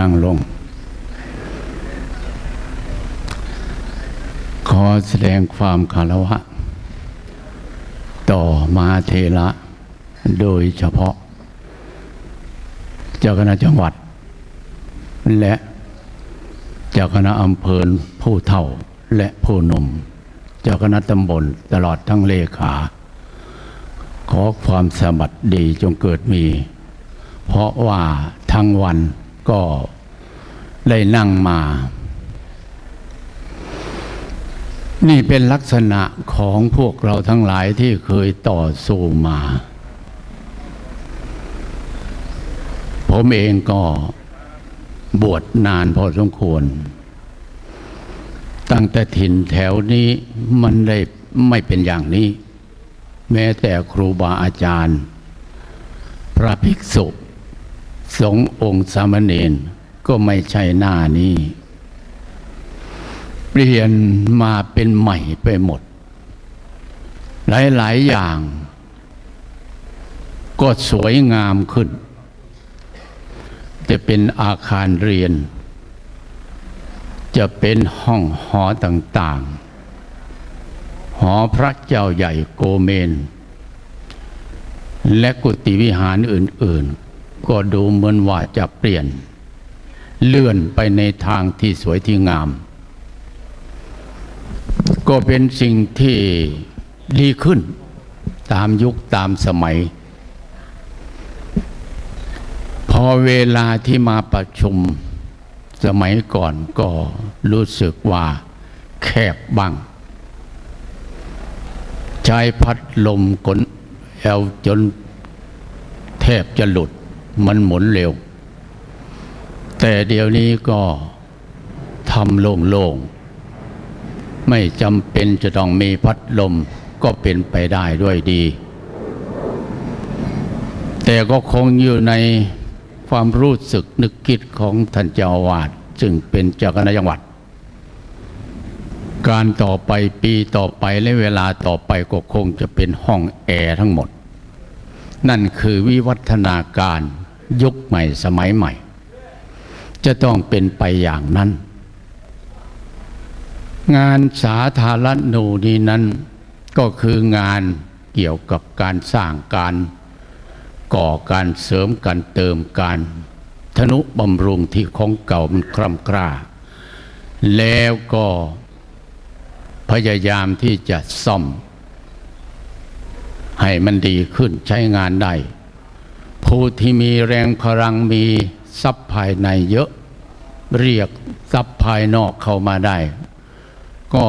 นั่งลง ขอแสดงความคารวะ ต่อมาเทระโดยเฉพาะ เจ้าคณะจังหวัด และเจ้าคณะอำเภอผู้เฒ่าและผู้หนุ่ม เจ้าคณะตำบลตลอดทั้งเลขา ขอความสมัครดีจงเกิดมี เพราะว่าทั้งวัน ก็ได้นั่งมา นี่เป็นลักษณะของพวกเราทั้งหลายที่เคยต่อสู้มา ผมเองก็บวชนานพอสมควร ตั้งแต่ถิ่นแถวนี้มันได้ไม่เป็นอย่างนี้ แม้แต่ครูบาอาจารย์ พระภิกษุ สงฆ์องค์สามเณรก็ไม่ใช่หน้านี้ เปลี่ยนมาเป็นใหม่ไปหมด หลาย ๆ อย่าง ก็สวยงามขึ้น จะเป็นอาคารเรียน จะเป็นห้องหอต่าง ๆ หอพระเจ้าใหญ่โกเมน และกุฏิวิหารอื่น ๆ ก็ดูเหมือนว่าจะเปลี่ยน เลื่อนไปในทางที่สวยที่งาม ก็เป็นสิ่งที่ดีขึ้น ตามยุคตามสมัย พอเวลาที่มาประชุมสมัยก่อนก็รู้สึกว่าแคบบ้าง ใช้พัดลมกลแอลจนแทบจะหลุด มันหมุนเร็ว แต่เดี๋ยวนี้ก็ทำโล่งๆ ไม่จำเป็นจะต้องมีพัดลมก็เป็นไปได้ด้วยดี แต่ก็คงอยู่ในความรู้สึกนึกคิดของท่านเจ้าวาสซึ่งเป็นเจ้าคณะจังหวัด การต่อไปปีต่อไปและเวลาต่อไปก็คงจะเป็นห้องแอร์ทั้งหมด นั่นคือวิวัฒนาการ ยุคใหม่สมัยใหม่ จะต้องเป็นไปอย่างนั้น งานสาธารณูนี้นั้น ก็คืองานเกี่ยวกับการสร้างการ ก่อการเสริมการเติมการธนุบำรุงที่ของเก่ามันคร่ำกร้าแล้วก็พยายามที่จะซ่อม ให้มันดีขึ้นใช้งานได้ ผู้ที่มีแรงพลังมีทรัพย์ภายในเยอะ เรียกทรัพย์ภายนอกเข้ามาได้ ก็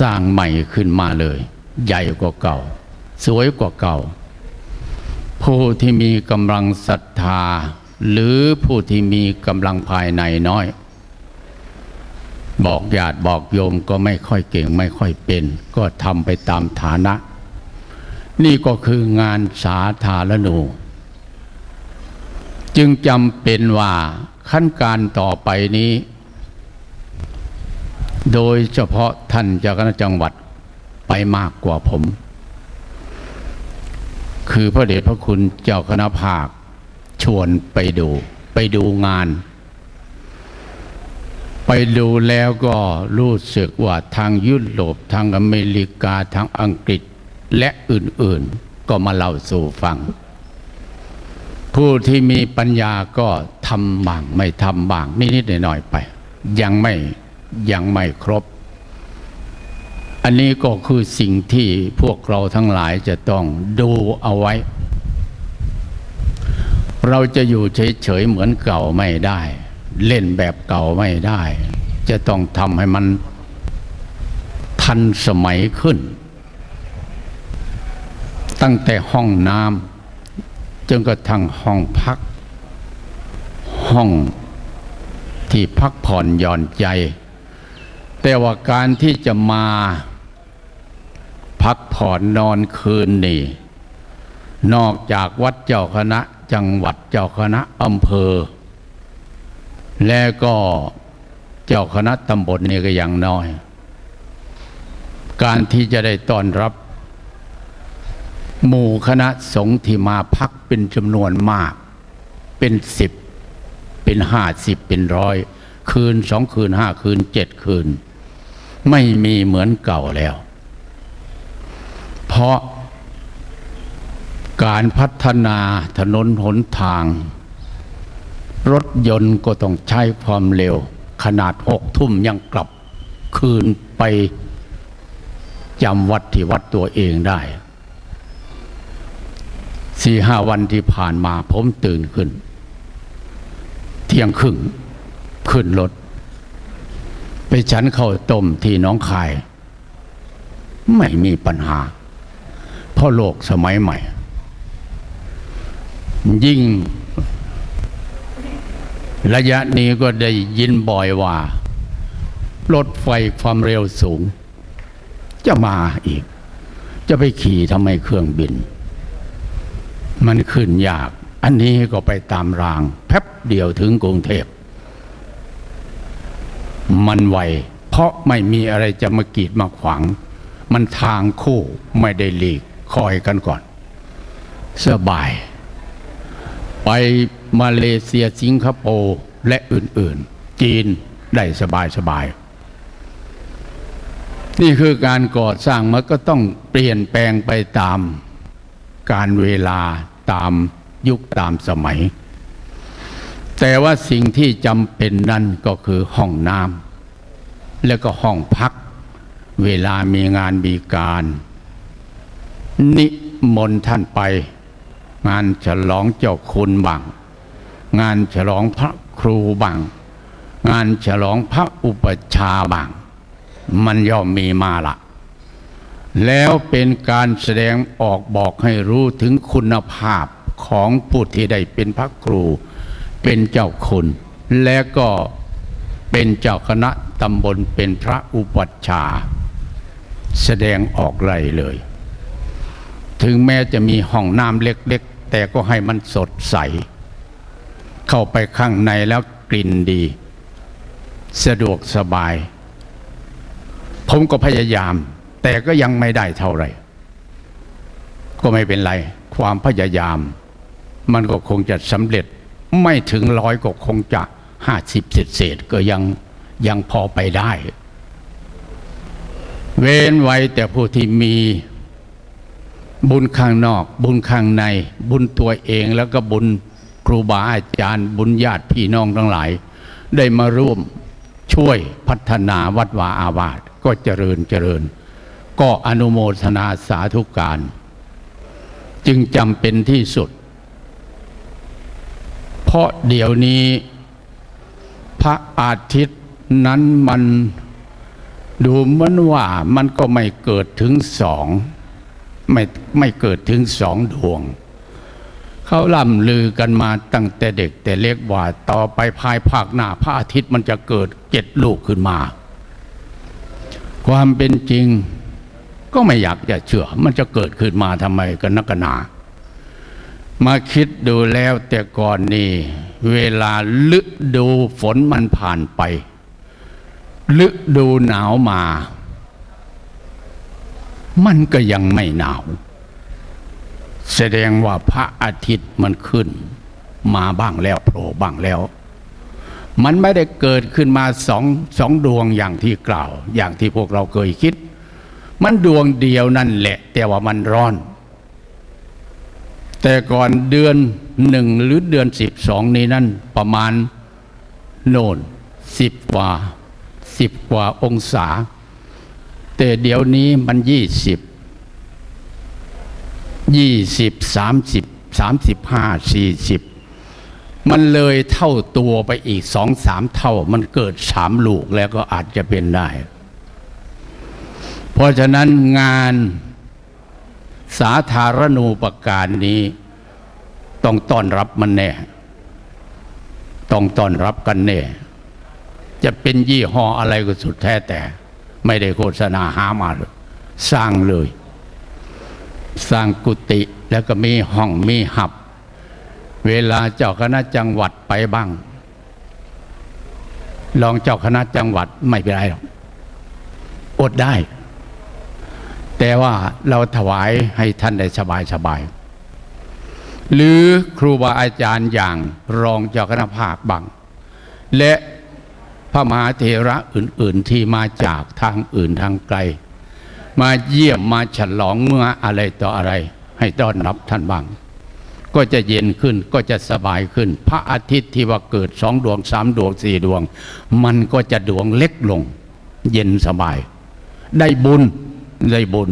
สร้างใหม่ขึ้นมาเลย ใหญ่กว่าเก่า สวยกว่าเก่า ผู้ที่มีกำลังศรัทธา หรือผู้ที่มีกำลังภายในน้อย บอกญาติบอกโยมก็ไม่ค่อยเก่งไม่ค่อยเป็น ก็ทำไปตามฐานะ นี่ก็คืองานสาธารณู จึงจำเป็นว่าขั้นการต่อไปนี้ โดยเฉพาะท่านเจ้าคณะจังหวัดไปมากกว่าผม คือพระเดชพระคุณเจ้าคณะภาคชวนไปดู ไปดูงาน ไปดูแล้วก็รู้สึกว่าทางยุโรปทางอเมริกาทางอังกฤษและอื่นๆ ก็มาเล่าสู่ฟัง ผู้ที่มีปัญญาก็ทำบ้างไม่ทำบ้างนิดๆหน่อยๆไป ยังไม่ยังไม่ครบ อันนี้ก็คือสิ่งที่พวกเราทั้งหลายจะต้องดูเอาไว้ เราจะอยู่เฉยๆเหมือนเก่าไม่ได้ เล่นแบบเก่าไม่ได้ จะต้องทำให้มันทันสมัยขึ้น ตั้งแต่ห้องน้ำ จนกระทั่งห้องพัก ห้องที่พักผ่อนหย่อนใจ แต่ว่าการที่จะมาพักผ่อนนอนคืนนี่ นอกจากวัดเจ้าคณะจังหวัดเจ้าคณะอำเภอ และก็เจ้าคณะตำบลนี่ก็อย่างน้อย การที่จะได้ต้อนรับ หมู่คณะสงฆ์ที่มาพักเป็นจำนวนมาก เป็นสิบเป็นห้าสิบเป็นร้อยคืนสองคืนห้าคืนเจ็ดคืน ไม่มีเหมือนเก่าแล้ว เพราะการพัฒนาถนนหนทาง รถยนต์ก็ต้องใช้ความเร็ว ขนาดหกทุ่มยังกลับคืนไปจำวัดที่วัดตัวเองได้ สี่ห้าวันที่ผ่านมา ผมตื่นขึ้น เที่ยงครึ่งขึ้นรถ ไปฉันเข้าต้มที่น้องคาย ไม่มีปัญหา เพราะโลกสมัยใหม่ ยิ่ง ระยะนี้ก็ได้ยินบ่อยว่า รถไฟความเร็วสูง จะมาอีก จะไปขี่ทำไมเครื่องบิน มันขึ้นยาก อันนี้ก็ไปตามราง แป๊บเดียวถึงกรุงเทพ มันไว เพราะไม่มีอะไรจะมากีดมาขวาง มันทางคู่ไม่ได้หลีกคอยกันก่อน สบาย ไปมาเลเซียสิงคโปร์และอื่น ๆ จีนได้สบายสบายนี่คือการก่อสร้างมันก็ต้องเปลี่ยนแปลงไปตาม การเวลาตามยุคตามสมัย แต่ว่าสิ่งที่จำเป็นนั่นก็คือห้องน้ำแล้วก็ห้องพัก เวลามีงานมีการ นิมนต์ท่านไป งานฉลองเจ้าคุณบังงานฉลองพระครูบังงานฉลองพระอุปชาบังมันย่อมมีมาละ แล้วเป็นการแสดงออกบอกให้รู้ถึงคุณภาพของผู้ที่ได้เป็นพระครู เป็นเจ้าคุณ และก็เป็นเจ้าคณะตำบลเป็นพระอุปัชฌาย์แสดงออกไรเลย ถึงแม้จะมีห้องน้ำเล็กๆ แต่ก็ให้มันสดใส เข้าไปข้างในแล้วกลิ่นดี สะดวกสบาย ผมก็พยายาม แต่ก็ยังไม่ได้เท่าไหร่ ก็ไม่เป็นไร ความพยายาม มันก็คงจะสำเร็จไม่ถึงร้อยก็คงจะห้าสิบเศษๆก็ยังยังพอไปได้ เว้นไว้แต่ผู้ที่มีบุญข้างนอก บุญข้างใน บุญตัวเองแล้วก็บุญครูบาอาจารย์ บุญญาติพี่น้องทั้งหลาย ได้มาร่วมช่วยพัฒนาวัดวาอาวาสก็เจริญเจริญ ก็อนุโมทนาสาธุการ จึงจำเป็นที่สุด เพราะเดี๋ยวนี้ พระอาทิตย์นั้นมันดูเหมือนว่ามันก็ไม่เกิดถึงสองไม่ไม่เกิดถึงสองดวง เขาล่ำลือกันมาตั้งแต่เด็กแต่เล็กว่าต่อไปภายภาคหน้าพระอาทิตย์มันจะเกิดเจ็ดลูกขึ้นมา ความเป็นจริง ก็ไม่อยากจะเชื่อ มันจะเกิดขึ้นมาทำไมกันนักหนา มาคิดดูแล้วแต่ก่อนนี่เวลาฤดูฝนมันผ่านไปฤดูหนาวมา มันก็ยังไม่หนาว แสดงว่าพระอาทิตย์มันขึ้น มาบ้างแล้วโผล่บ้างแล้ว มันไม่ได้เกิดขึ้นมาสองสองดวงอย่างที่กล่าว อย่างที่พวกเราเคยคิด มันดวงเดียวนั่นแหละ แต่ว่ามันร้อน แต่ก่อนเดือนหนึ่งหรือเดือนสิบสองนี้นั่นประมาณโน่นสิบกว่าสิบกว่าองศา แต่เดี๋ยวนี้มันยี่สิบยี่สิบสามสิบสามสิบห้าสี่สิบมันเลยเท่าตัวไปอีกสองสามเท่า มันเกิดสามลูกแล้วก็อาจจะเป็นได้ เพราะฉะนั้นงานสาธารณูปการนี้ ต้องต้อนรับมันแน่ ต้องต้อนรับกันแน่ จะเป็นยี่ห้ออะไรก็สุดแท้แต่ ไม่ได้โฆษณาหามาเลยสร้างเลย สร้างกุฏิแล้วก็มีห้องมีหับ เวลาเจ้าคณะจังหวัดไปบ้าง ลองเจ้าคณะจังหวัดไม่เป็นไรหรอกอดได้ แต่ว่าเราถวายให้ท่านได้สบายสบาย หรือครูบาอาจารย์อย่างรองเจ้าคณะภาคบัง และพระมหาเถระอื่น ๆ ที่มาจากทางอื่นทางไกล มาเยี่ยมมาฉลองเมื่ออะไรต่ออะไร ให้ต้อนรับท่านบ้าง ก็จะเย็นขึ้นก็จะสบายขึ้น พระอาทิตย์ที่ว่าเกิดสองดวงสามดวงสี่ดวง มันก็จะดวงเล็กลง เย็นสบาย ได้บุญ ได้บุญ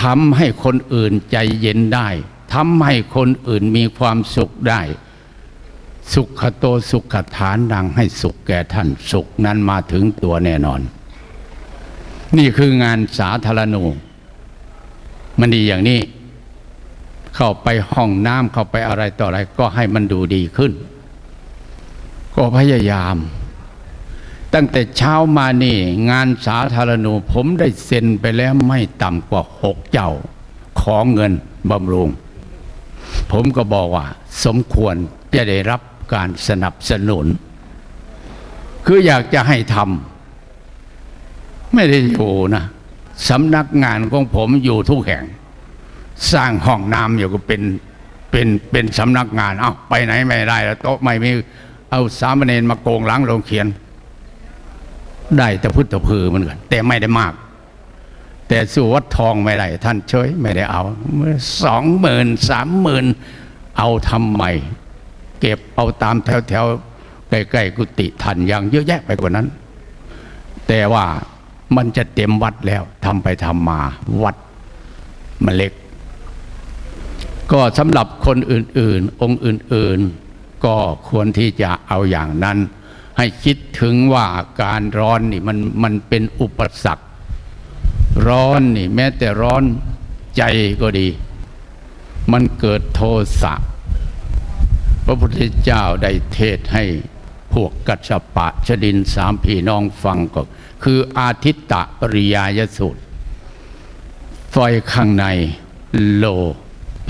ทำให้คนอื่นใจเย็นได้ทำให้คนอื่นมีความสุขได้ สุขโตสุขฐานดังให้สุขแก่ท่านสุขนั้นมาถึงตัวแน่นอน นี่คืองานสาธารณูมันดีอย่างนี้ เข้าไปห้องน้ำเข้าไปอะไรต่ออะไร ก็ให้มันดูดีขึ้น ก็พยายาม ตั้งแต่เช้ามานี่ งานสาธารณูผมได้เซ็นไปแล้วไม่ต่ำกว่าหกเจ้า ของเงินบำรุง ผมก็บอกว่า สมควรจะได้รับการสนับสนุน คืออยากจะให้ทำไม่ได้อยู่นะสำนักงานของผมอยู่ทุกแห่ง สร้างห้องน้ำอยู่ก็เป็นเป็นเป็นสำนักงาน เอาไปไหนไม่ได้แล้วโต๊ะไม่มีเอาสามเณรมาโกงล้างลงเขียน ได้แต่พุทธพือเหมือนกันแต่ไม่ได้มาก แต่สู่วัดทองไม่ได้ท่านเฉยไม่ได้เอาสองหมื่นสามหมื่นเอาทำไมเก็บเอาตามแถวแถวใกล้ๆกุฏิท่านยังเยอะแยะไปกว่านั้น แต่ว่ามันจะเต็มวัดแล้วทำไปทำมาวัดมันเล็ก ก็สำหรับคนอื่นๆ องค์อื่นๆ ก็ควรที่จะเอาอย่างนั้น ให้คิดถึงว่าการร้อนนี่มันมันเป็นอุปสรรค ร้อนนี่ แม้แต่ร้อนใจก็ดี มันเกิดโทสะพระพุทธเจ้าได้เทศให้พวกกัจจปะชดินสามพี่น้องฟังก็คืออาทิตตะปริยายสูตรไฟข้างในโล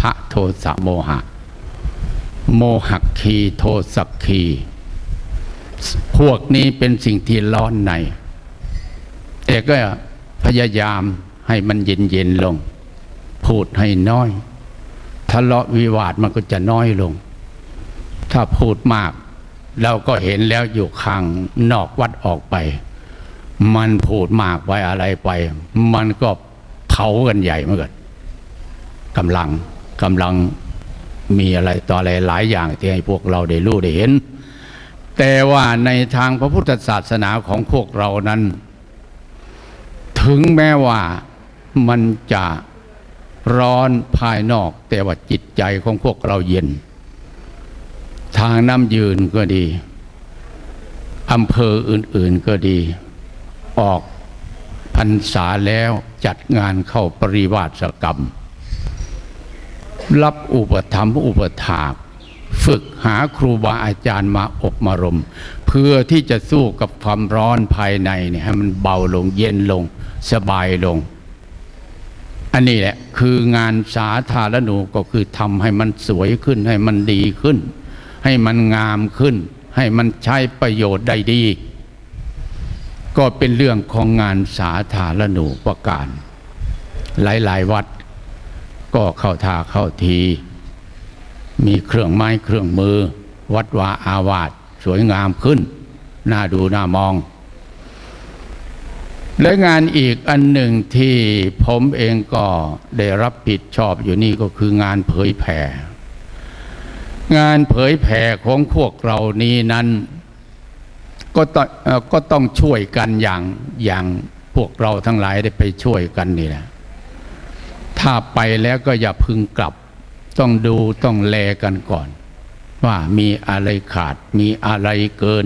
ภะโทสะโมหะ โมหคีโทสักคี พวกนี้เป็นสิ่งที่ร้อนในแต่ก็พยายามให้มันเย็นเย็นๆลง พูดให้น้อย ทะเลาะวิวาทมันก็จะน้อยลง ถ้าพูดมาก เราก็เห็นแล้วอยู่ข้างนอกวัดออกไป มันพูดมากไปอะไรไป มันก็เผากันใหญ่เมื่อกันกำลังกำลังมีอะไรต่ออะไรหลายอย่างที่ให้พวกเราได้รู้ได้เห็น แต่ว่าในทางพระพุทธศาสนาของพวกเรานั้น ถึงแม้ว่ามันจะร้อนภายนอก แต่ว่าจิตใจของพวกเราเย็น ทางน้ำยืนก็ดีอำเภออื่น ๆก็ดี ออกพรรษาแล้วจัดงานเข้าปริวาสกรรม รับอุปถัมอุปถาก ฝึกหาครูบาอาจารย์มาอบมารม เพื่อที่จะสู้กับความร้อนภายในเนี่ยให้มันเบาลงเย็นลงสบายลง อันนี้แหละคืองานสาธารณูก็คือทำให้มันสวยขึ้น ให้มันดีขึ้น ให้มันงามขึ้น ให้มันใช้ประโยชน์ได้ดี ก็เป็นเรื่องของงานสาธารณูประการ หลายๆวัดก็เข้าท่าเข้าที มีเครื่องไม้เครื่องมือ วัดวาอาวาสสวยงามขึ้น น่าดูน่ามอง และงานอีกอันหนึ่งที่ผมเองก็ได้รับผิดชอบอยู่นี่ก็คืองานเผยแผ่ งานเผยแผ่ของพวกเรานี้นั้นก็ต้องก็ต้องช่วยกันอย่างอย่างพวกเราทั้งหลายได้ไปช่วยกันนี่แหละ ถ้าไปแล้วก็อย่าพึงกลับ ต้องดูต้องแลกันก่อน ว่ามีอะไรขาด มีอะไรเกิน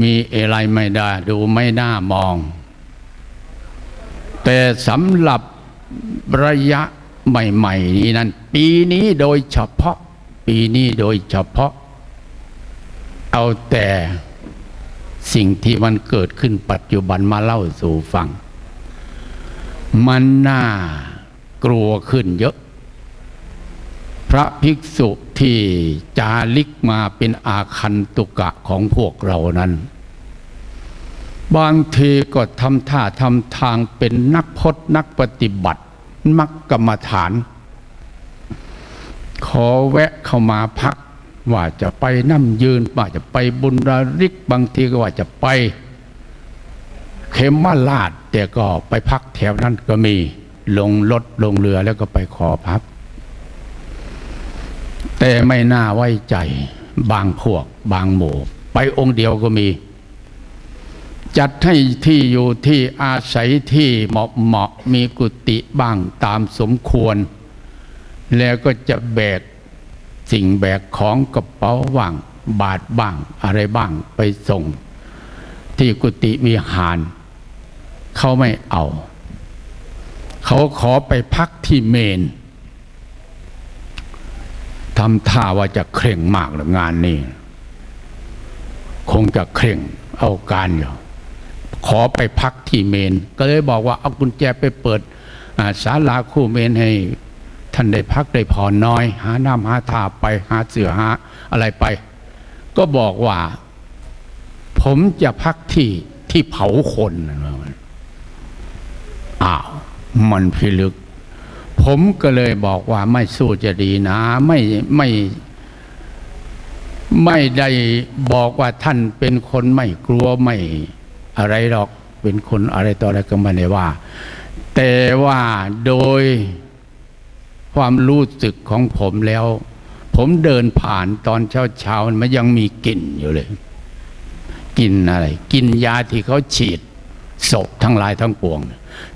มีอะไรไม่ได้ ดูไม่น่ามอง แต่สำหรับระยะใหม่ๆนี้นั้น ปีนี้โดยเฉพาะ ปีนี้โดยเฉพาะ เอาแต่สิ่งที่มันเกิดขึ้นปัจจุบันมาเล่าสู่ฟัง มันน่ากลัวขึ้นเยอะ พระภิกษุที่จาริกมาเป็นอาคันตุกะของพวกเรานั้น บางทีก็ทำท่าทำทางเป็นนักพจนักปฏิบัติมักกรรมฐาน ขอแวะเข้ามาพักว่าจะไปน้ำยืนว่าจะไปบุญระริกบางทีก็ว่าจะไปเขมมาลาดแต่ก็ไปพักแถวนั้นก็มี ลงรถลงเรือแล้วก็ไปขอพัก แต่ไม่น่าไว้ใจ บางพวก บางหมู่ ไปองค์เดียวก็มี จัดให้ที่อยู่ที่อาศัยที่เหมาะเหมาะมีกุฏิบ้างตามสมควร แล้วก็จะแบกสิ่งแบกของกระเป๋าบ้าง บาทบ้าง อะไรบ้างไปส่ง ที่กุฏิวิหาร เขาไม่เอา เขาขอไปพักที่เมน ทำท่าว่าจะเคร่งมากหรืองานนี้ คงจะเคร่งเอาการอยู่ขอไปพักที่เมน ก็เลยบอกว่าเอากุญแจไปเปิดศาลาคู่เมนให้ ท่านได้พักได้ผ่อนน้อย หาน้ำหาทาไปหาเสือหาอะไรไป ก็บอกว่า ผมจะพักที่ที่เผาคนอ้าวมันพิลึก ผมก็เลยบอกว่าไม่สู้จะดีนะ ไม่ไม่ไม่ได้บอกว่าท่านเป็นคนไม่กลัวไม่อะไรหรอกเป็นคนอะไรต่ออะไรก็ไม่ได้ว่า แต่ว่าโดยความรู้สึกของผมแล้ว ผมเดินผ่านตอนเช้าเช้ามันยังมีกลิ่นอยู่เลยกลิ่นอะไรกลิ่นยาที่เขาฉีดศพทั้งหลายทั้งปวง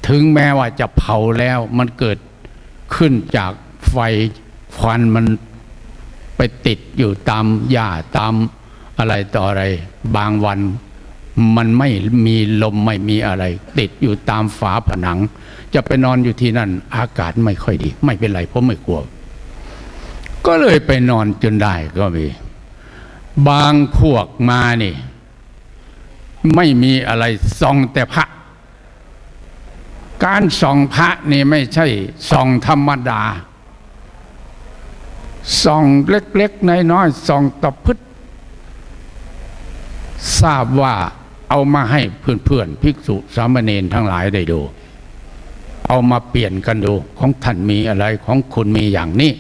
ถึงแม้ว่าจะเผาแล้วมันเกิด ขึ้นจากไฟควันมันไปติดอยู่ตามหญ้าตามอะไรต่ออะไร บางวันมันไม่มีลมไม่มีอะไร ติดอยู่ตามฝาผนัง จะไปนอนอยู่ที่นั่น อากาศไม่ค่อยดี ไม่เป็นไรเพราะไม่กลัว ก็เลยไปนอนจนได้ก็มี บางพวกมานี่ ไม่มีอะไรส่องแต่พระ การส่องพระนี่ไม่ใช่ส่องธรรมดา ส่องเล็กๆน้อยๆส่องตะพึดทราบว่าเอามาให้เพื่อนๆภิกษุสามเณรทั้งหลายได้ดู เอามาเปลี่ยนกันดูของท่านมีอะไรของคุณมีอย่างนี้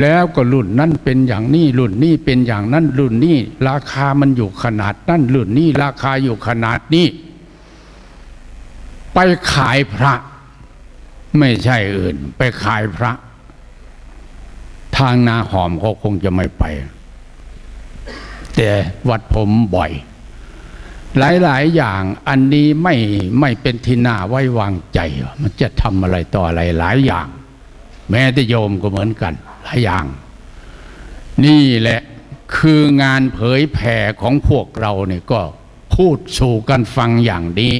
แล้วก็รุ่นนั้นเป็นอย่างนี้รุ่นนี้เป็นอย่างนั้นรุ่นนี้ราคามันอยู่ขนาดนั้นรุ่นนี้ราคาอยู่ขนาดนี้ ไปขายพระ ไม่ใช่อื่น ไปขายพระ ทางนาหอมเขาคงจะไม่ไป แต่วัดผมบ่อย หลายๆ อย่างอันนี้ไม่ไม่เป็นที่น่าไว้วางใจ มันจะทำอะไรต่ออะไรหลายอย่าง แม้แต่โยมก็เหมือนกัน หลายอย่าง นี่แหละคืองานเผยแผ่ของพวกเราเนี่ยก็พูดสู่กันฟังอย่างนี้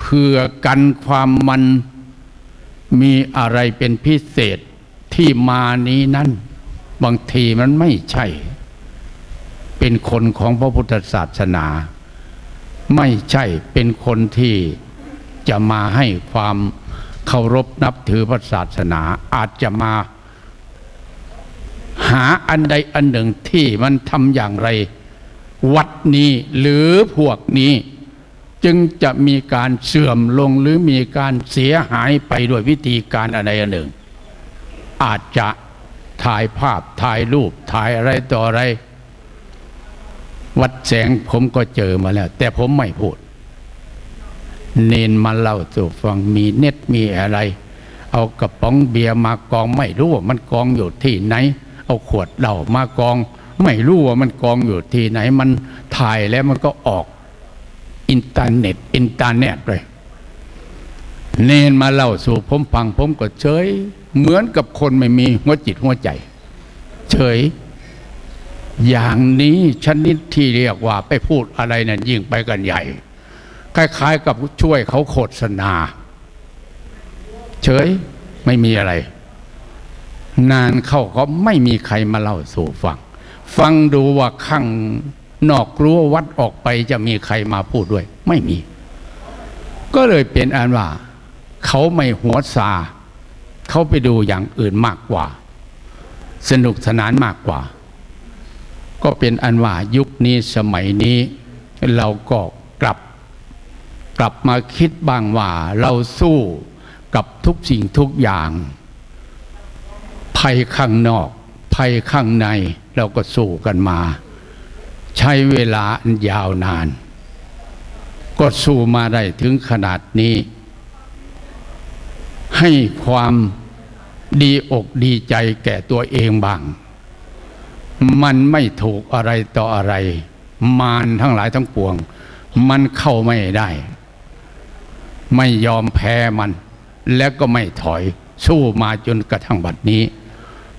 เพื่อกันความมันมีอะไรเป็นพิเศษที่มานี้นั้นบางทีมันไม่ใช่ เป็นคนของพระพุทธศาสนา ไม่ใช่เป็นคนที่จะมาให้ความเคารพนับถือพระศาสนา อาจจะมาหาอันใดอันหนึ่งที่มันทำอย่างไร วัดนี้หรือพวกนี้ จึงจะมีการเสื่อมลงหรือมีการเสียหายไปด้วยวิธีการอันใดอันหนึ่ง อาจจะถ่ายภาพถ่ายรูปถ่ายอะไรต่ออะไร วัดแสงผมก็เจอมาแล้ว แต่ผมไม่พูด เนนมาเล่าสู่ฟังมีเน็ตมีอะไร เอากระป๋องเบียร์มากองไม่รู้ว่ามันกองอยู่ที่ไหน เอาขวดเหล้ามากอง ไม่รู้ว่ามันกองอยู่ที่ไหนมันถ่ายแล้วมันก็ออก อินเทอร์เน็ต อินเทอร์เน็ตเลย เนนมาเล่าสู่ผมฟังผมก็เฉย เหมือนกับคนไม่มีหัวจิตหัวใจ เฉย อย่างนี้ชนิดที่เรียกว่าไปพูดอะไรนั่นยิ่งไปกันใหญ่ คล้ายๆกับช่วยเขาโฆษณา เฉยไม่มีอะไร นานเข้าก็ไม่มีใครมาเล่าสู่ฟัง ฟังดูว่าข้าง นอกรั้ววัดออกไปจะมีใครมาพูดด้วย ไม่มี ก็เลยเป็นอันว่า เขาไม่หัวซาเขาไปดูอย่างอื่นมากกว่า สนุกสนานมากกว่า ก็เป็นอันว่ายุคนี้สมัยนี้เราก็กลับ กลับมาคิดบ้างว่าเราสู้กับทุกสิ่งทุกอย่าง ภัยข้างนอก ภัยข้างในเราก็สู้กันมา ใช้เวลาอันยาวนาน ก็สู้มาได้ถึงขนาดนี้ ให้ความดีอกดีใจแก่ตัวเองบ้าง มันไม่ถูกอะไรต่ออะไร มารทั้งหลายทั้งปวง มันเข้าไม่ได้ ไม่ยอมแพ้มัน และก็ไม่ถอย สู้มาจนกระทั่งบัดนี้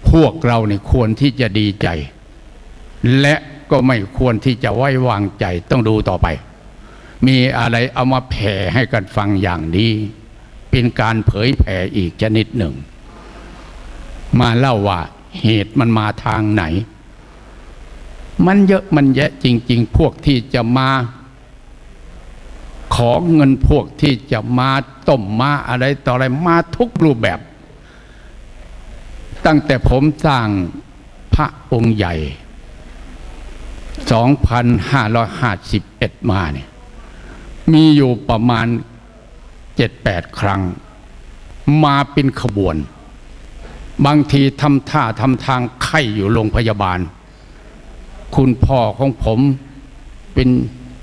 พวกเราเนี่ยควรที่จะดีใจ และ ก็ไม่ควรที่จะไว้วางใจต้องดูต่อไป มีอะไรเอามาแผ่ให้กันฟังอย่างนี้ เป็นการเผยแผ่อีกชนิดหนึ่ง มาเล่าว่าเหตุมันมาทางไหน มันเยอะมันแยะจริง ๆ พวกที่จะมาขอเงินพวกที่จะมาต้มมาอะไรต่ออะไรมาทุกรูปแบบ ตั้งแต่ผมสร้างพระองค์ใหญ่ 2,551 มาเนี่ยมีอยู่ประมาณ 7-8 ครั้ง มาเป็นขบวน บางทีทำท่าทำทางไข้อยู่โรงพยาบาล คุณพ่อของผมเป็น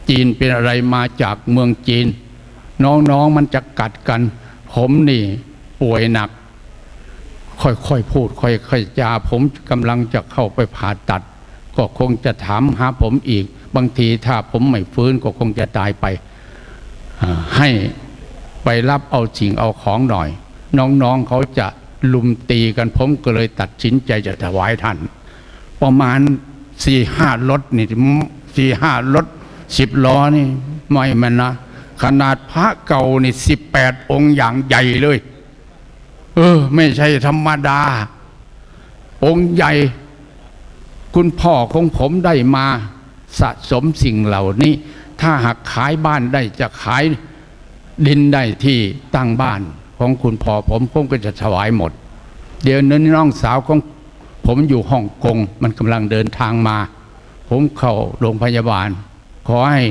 จีนเป็นอะไรมาจากเมืองจีน น้องๆมันจะกัดกัน ผมนี่ป่วยหนัก ค่อยๆพูด ค่อยๆจาผมกำลังจะเข้าไปผ่าตัด ก็คงจะถามหาผมอีก บางทีถ้าผมไม่ฟื้นก็คงจะตายไป ให้ไปรับเอาสิ่งเอาของหน่อย น้องๆเขาจะลุมตีกันผมก็เลยตัดสินใจจะถวายท่าน ประมาณสี่ห้ารถนี่สี่ห้ารถสิบล้อนี่ไม่มันนะ ขนาดพระเก่านี่สิบแปดองค์อย่างใหญ่เลย เออ ไม่ใช่ธรรมดา องค์ใหญ่ คุณพ่อของผมได้มาสะสมสิ่งเหล่านี้ ถ้าหากขายบ้านได้จะขายดินได้ที่ตั้งบ้านของคุณพ่อผมผมก็จะถวายหมด เดี๋ยวนี้น้องสาวของผมอยู่ฮ่องกงมันกำลังเดินทางมา ผมเข้าโรงพยาบาล ขอให้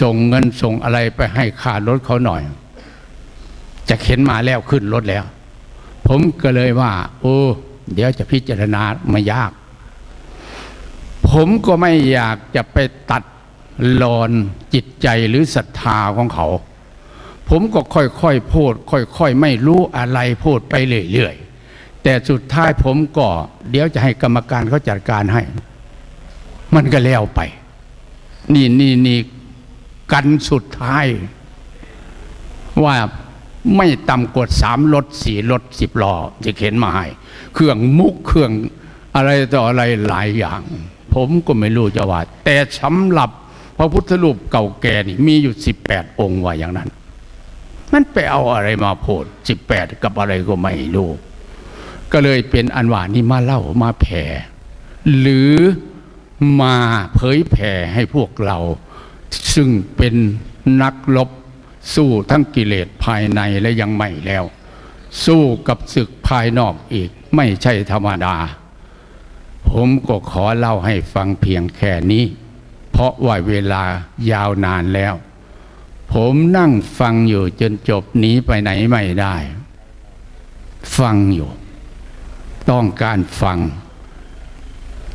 ส่งเงินส่งอะไรไปให้ค่ารถเขาหน่อย จะเข็นมาแล้วขึ้นรถแล้ว ผมก็เลยว่า โอ้ เดี๋ยวจะพิจารณาไม่ยาก ผมก็ไม่อยากจะไปตัดรอนจิตใจหรือศรัทธาของเขา ผมก็ค่อยๆพูดค่อยๆ ไม่รู้อะไรพูดไปเรื่อยๆ แต่สุดท้ายผมก็ เดี๋ยวจะให้กรรมการเขาจัดการให้ มันก็แล้วไป นี่นี่นี่กันสุดท้าย ว่าไม่ต่ำกว่าสามรถสี่รถสิบล้อจะเข็นมาให้ เครื่องมุกเครื่องอะไรต่ออะไรหลายอย่าง ผมก็ไม่รู้จะว่า แต่สำหรับพระพุทธรูปเก่าแก่นี่มีอยู่สิบแปดองค์ว่าอย่างนั้น มันไปเอาอะไรมาโพดสิบแปดกับอะไรก็ไม่รู้ก็เลยเป็นอันว่านี่มาเล่ามาแผ่ หรือมาเผยแผ่ให้พวกเรา ซึ่งเป็นนักรบสู้ทั้งกิเลสภายในและยังไม่แล้ว สู้กับศึกภายนอกอีกไม่ใช่ธรรมดา ผมก็ขอเล่าให้ฟังเพียงแค่นี้ เพราะว่าเวลายาวนานแล้ว ผมนั่งฟังอยู่จนจบหนีไปไหนไม่ได้ ฟังอยู่ ต้องการฟัง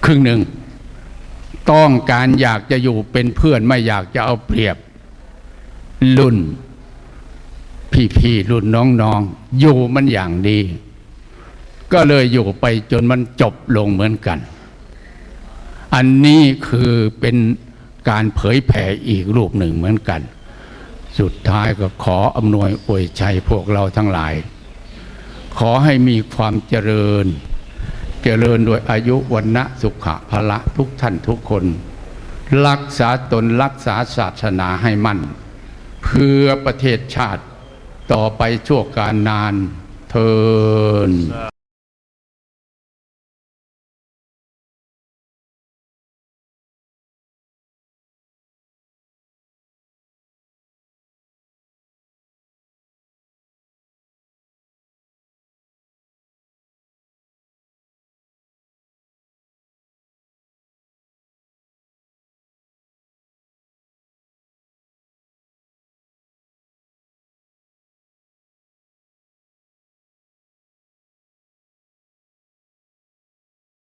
ครึ่งหนึ่ง ต้องการอยากจะอยู่เป็นเพื่อนไม่อยากจะเอาเปรียบ รุ่น พี่ๆรุ่นน้องๆอยู่มันอย่างดี ก็เลยอยู่ไปจนมันจบลงเหมือนกัน อันนี้คือเป็นการเผยแผ่อีกรูปหนึ่งเหมือนกัน สุดท้ายก็ขออำนวยอวยชัยพวกเราทั้งหลาย ขอให้มีความเจริญ เจริญโดวยอายุวันนะสุขะพละทุกท่านทุกคน รักษาตนรักษาศาสนาให้มั่น เพื่อประเทศชาติต่อไปชั่วการนานเทิน